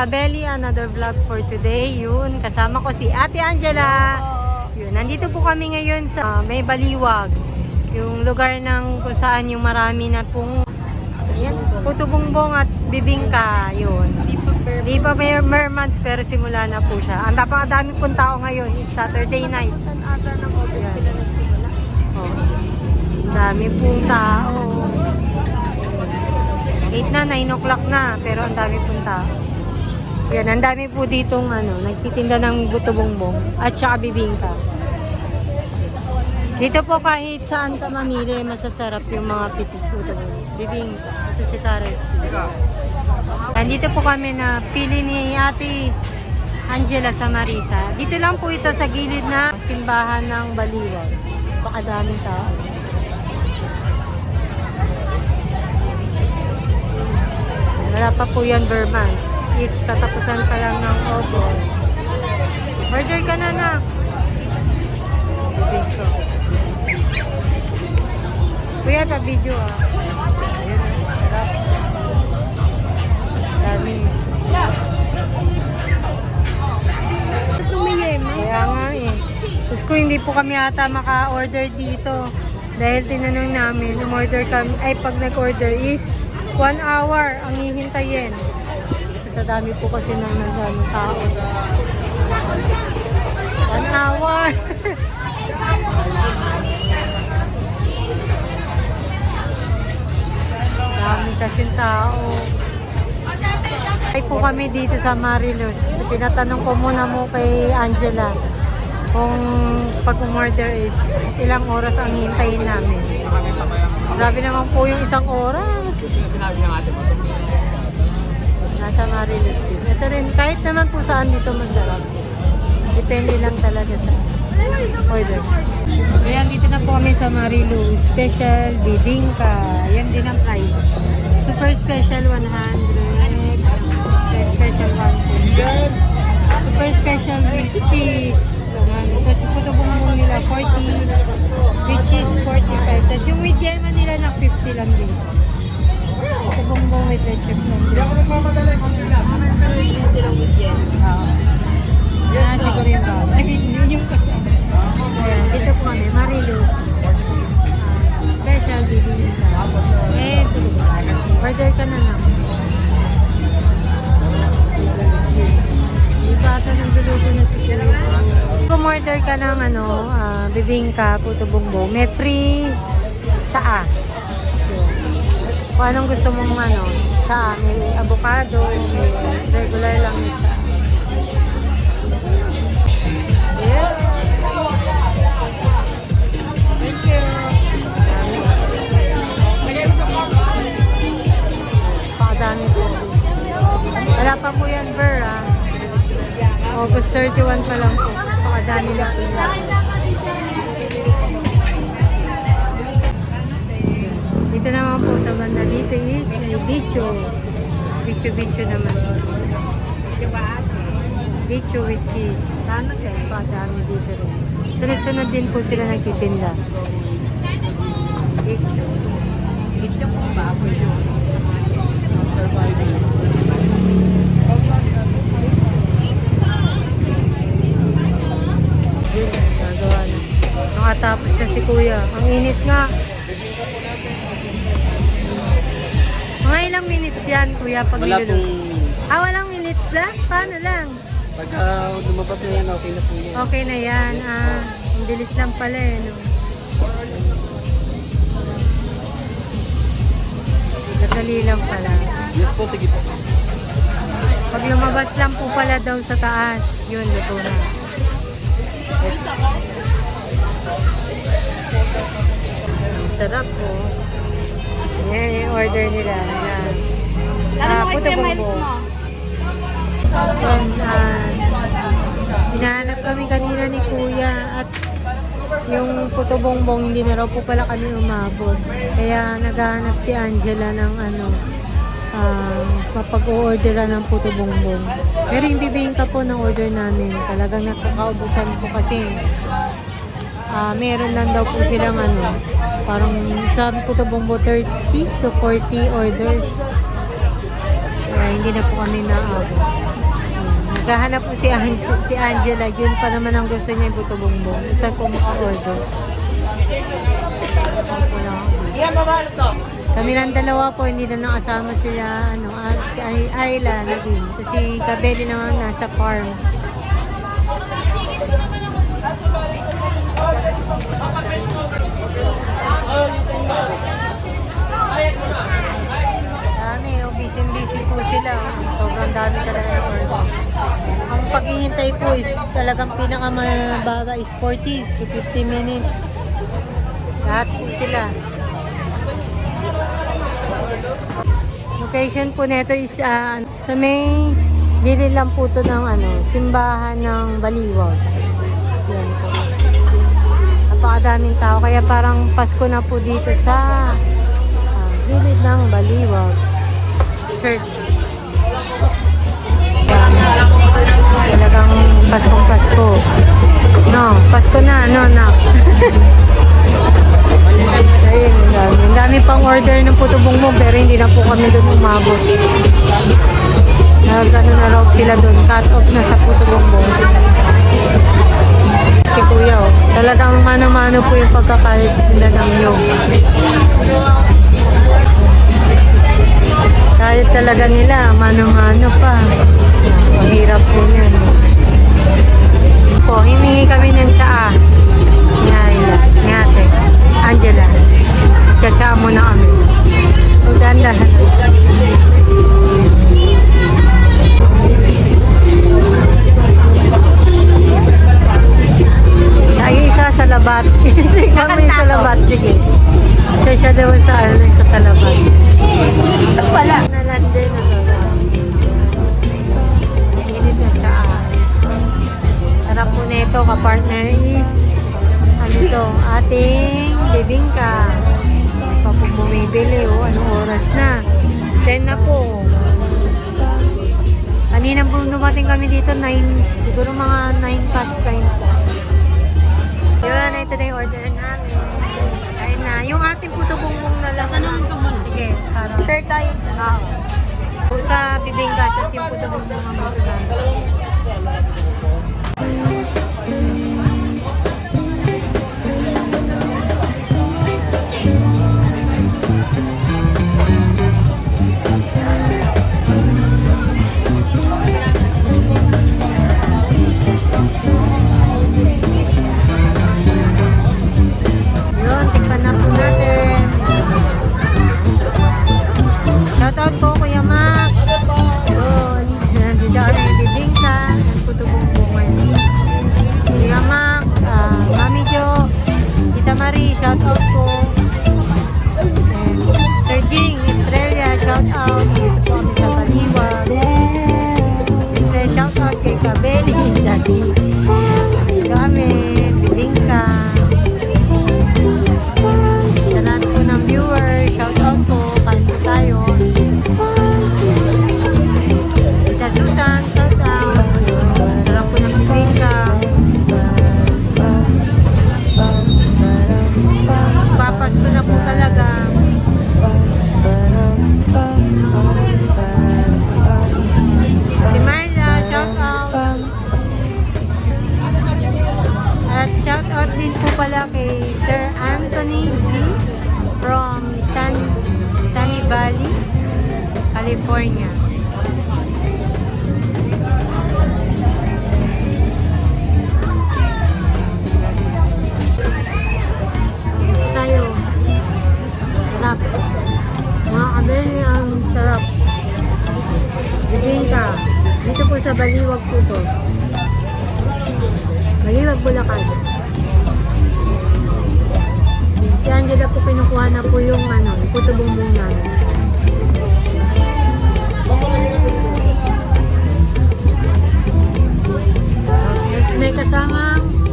Kabeli, another vlog for today. Yun, kasama ko si Ate Angela. Yun, nandito po kami ngayon sa ah, May Baliwag. Yung lugar ng kung saan yung marami na pong Ayan, puto bongbong at bibingka. Yun. Di pa may mermans pero simula na po siya. Ang napakadami pong tao ngayon. It's Saturday night. San ata ng August sila nagsimula? Oh. Ang dami pong tao. 8 na, 9 o'clock na. Pero ang dami pong tao. Yan, ang dami po ditong ano, nagtitinda ng buto bongbong at saka bibingka. Dito po kahit saan ka mamili, masasarap yung mga pitik buto. Bibingka. Ito si Tares. Nandito po kami na pili ni Ate Angela sa Marisa. Dito lang po ito sa gilid na simbahan ng Baliwag. Baka daming tao. Wala pa po yan, Burman. It's katapusan pa lang ng August. Order ka na na. Video. Kuya, pa video ah. Ayun, sarap. Dami. Kaya nga eh. Tapos kung hindi po kami ata maka-order dito, dahil tinanong namin, umorder kami, ay pag nag-order is 1 hour ang hihintayin. Sa dami po kasi ng nagano tao. 1 hour! dami kasi tao. Ay po kami dito sa Marilos. Pinatanong ko muna mo kay Angela kung pag umorder is ilang oras ang hintayin namin. Grabe naman po yung isang oras. Sinabi ng ate mo. Nasa Marilos din. Ito rin, kahit naman po saan dito masarap. Depende lang talaga sa order. Ayan, dito na po kami sa Marilu. Special bibingka. Yan din ang price. Super special 100. Super special 110. Super special with cheese. 100. Yung puto bumbong nila 40. With cheese 45. Tapos yung with yema nila na 50 lang din. Puto bumbong with lang din. Hindi silang weekend. Oo. Ah, siguro yung bago. Ay, yun yung kasama. Ayan, dito po kami, Marilu. Ah, special bibingin ka. Eh, order ka na lang. Dito ata ng duluto na siguro. Kung order ka ng ano, ah, bibingka, puto bumbong, may free tsaa. Kung anong gusto mong ano, tsaa, may avocado, may regular lang yung tsaa. Yeah. Po. Wala pa po yan, Ver, ah. August 31 pa lang po. Pakadami na po Dito naman po sa banda dito is bicho. Bicho-bicho naman. Bicho with cheese. Sana kayo pakadami dito rin. Sunod-sunod din po sila nagtitinda. Bicho. Ito po ba? Yun, nagawa na. Nakatapos na si kuya. Ang init nga. Ilang minutes yan, kuya, pag Wala niluluto? pong... Ah, walang minutes lang? Paano lang? Pagka lumabas na yan, okay na po yan. Okay na yan. Ah, ang bilis lang pala eh, no? Madali lang pala. Yes po, sige po. Pag lumabas lang po pala daw sa taas, yun, luto na. Ang sarap po. Yan yung order nila. Yan. Ano Ah, mo puto bumbong. mo? Yan, ah, hinahanap kami kanina ni Kuya at yung puto bongbong hindi na raw po pala kami umabot. Kaya naghahanap si Angela ng ano, ah, mapag-orderan ng puto bongbong. Pero yung bibingka po ng order namin, talagang nakakaubusan po kasi ah meron lang daw po silang ano, parang sa puto bongbong 30 to 40 orders. Kaya hindi na po kami naabot. Naghahanap po si, An- si Angela. Yun pa naman ang gusto niya, buto bongbong. Isa po maka-order. To. Kami lang dalawa po, hindi na nakasama sila, ano, ah, si Ay- Ayla na din. Kasi Kabeli naman nasa farm. Dami, oh, busy-busy po sila. oh. Sobrang dami talaga ng order. Ang paghihintay po is talagang pinakamababa is 40 to 50 minutes. Lahat po sila. Location po nito is ah, sa may gilid lang po to ng ano, simbahan ng Baliwag. Napakadaming tao kaya parang Pasko na po dito sa ah, gilid ng Baliwag Church. Talagang Paskong Pasko. No, Pasko na, no, nak. Ayun, ang dami. Ang dami pang order ng puto bongbong pero hindi na po kami doon umabot. Nagano na raw sila doon. Cut off na sa puto bongbong. Si Kuya, oh. Talagang mano-mano po yung pagkakalit nila ng nyog. Kahit talaga nila, mano-mano pa. Mahirap po yan. Po, himingi kami ng tsaa. Ngayla, ngate, Angela. Katsaa mo na kami. Anong oras na? 10 na po. Kanina po dumating kami dito, 9, siguro mga 9 past 9 po. Yun, ito na yung order namin. Ayun na, yung ating puto bongbong na lang. Ano ka muna? Sige, para. Share tayo. Oo. Sa bibingka, tapos yung puto bongbong ang gusto sa Baliwag po to. Baliwag, Bulacan. Si Angela po kinukuha na po yung ano, puto bumbong namin. May kasamang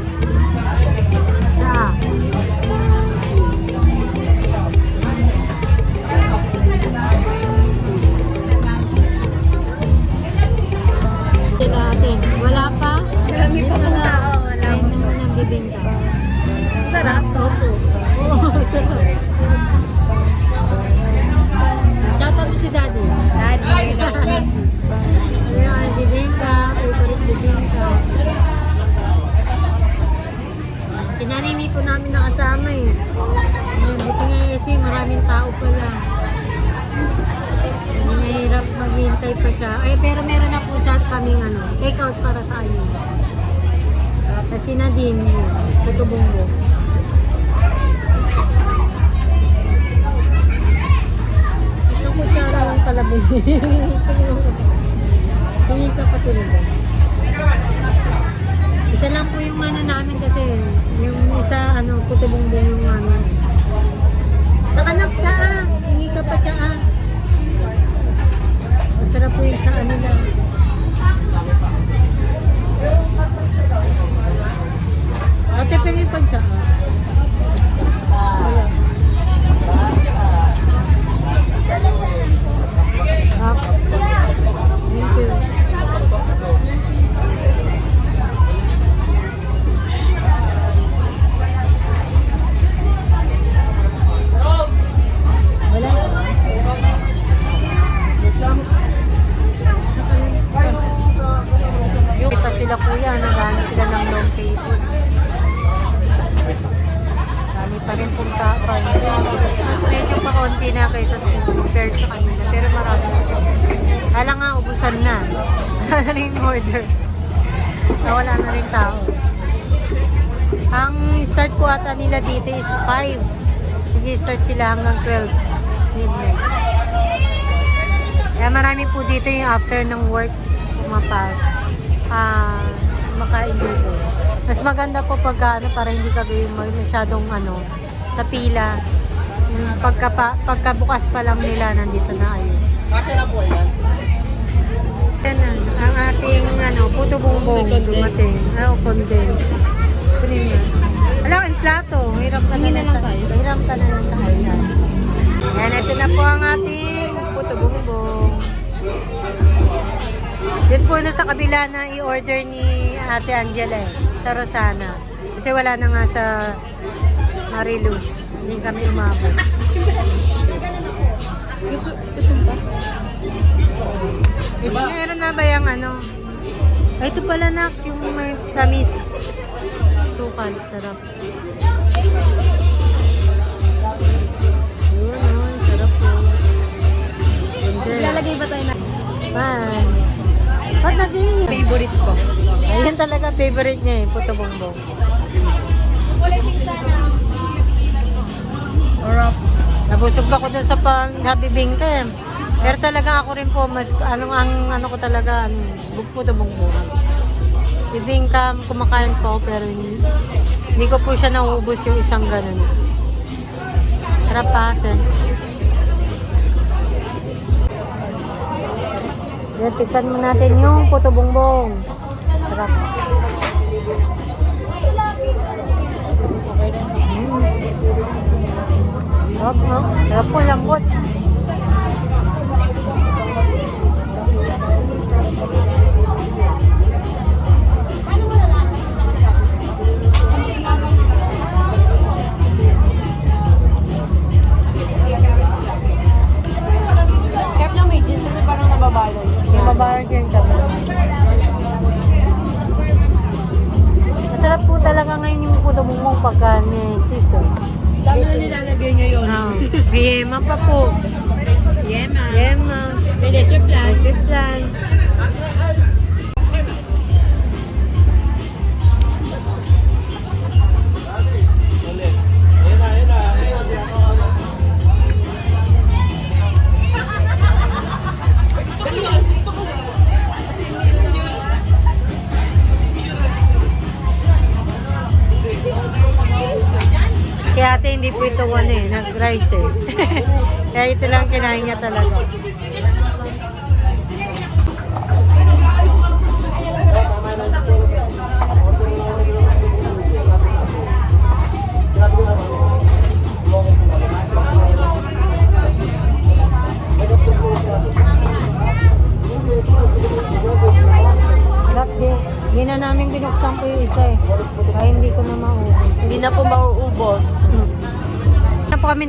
maraming tao pala. Mahirap maghintay pa siya. Ay, pero meron na po sa kaming ano, take out para sa ano. Kasi na din, puto bungbo. Isang kutsara lang pala binili. Tingin ka pa tulog. Isa lang po yung ano namin kasi yung isa ano puto bongbong yung ano. Nila dito is 5. Sige, start sila hanggang 12 midnight. Kaya marami po dito yung after ng work pumapas. Ah, makain dito. Mas maganda po pag ano, para hindi ka kayo masyadong ano, sa pila. Pagka, pa, pagkabukas pa lang nila, nandito na kayo. Kasya na po yan. Yan na, ang ating ano, puto bongbong dumating. Ah, o condense. Kunin mo. Alam, ang plato. Hirap ka na, lang tayo. Hirap ka na lang sa kailan. Yan, ito na po ang ating puto bongbong. Yun po na sa kabila na i-order ni Ate Angela eh, sa Rosana. Kasi wala na nga sa Mariluz. Hindi kami umabot. Gusto, gusto ba? Eh, meron na ba yung ano? Ay, ito pala nak, yung may tamis. Sukal, sarap. Yun, oh, sarap po. Ganda. Ilalagay ba tayo na? Man. Ba't nadi? Favorite ko. Ayun talaga favorite niya eh, puto bongbong. Kulay pink sana. Or Nabusog ako dun sa pang habibing ka eh. Pero talaga ako rin po, mas, ano, ang ano ko talaga, ano, bug- puto bongbong. Bibingka, kumakain po pero hindi, hindi ko po siya nauubos yung isang ganun. Sarap pa ate. Yan, tikman mo natin yung puto bongbong. Sarap. Mm. Sarap, no? Sarap po, lambot. Ate hindi po ito ano eh, nag-rice eh. Kaya ito lang kinain niya talaga.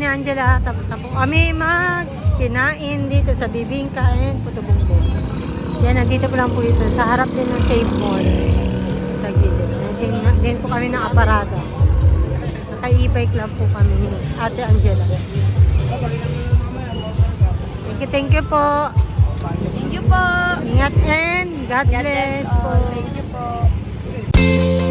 Angela, tapos na po kami magkinain dito sa Bibingka and Puto Bongbong. Yan, nandito po lang po ito. Sa harap din ng Save Mall. Sa gilid. Din, din po kami ng aparada. Naka-e-bike lang po kami ni Ate Angela. Thank you, thank you po. Thank you po. Ingat and God, God bless bless po. Thank you po.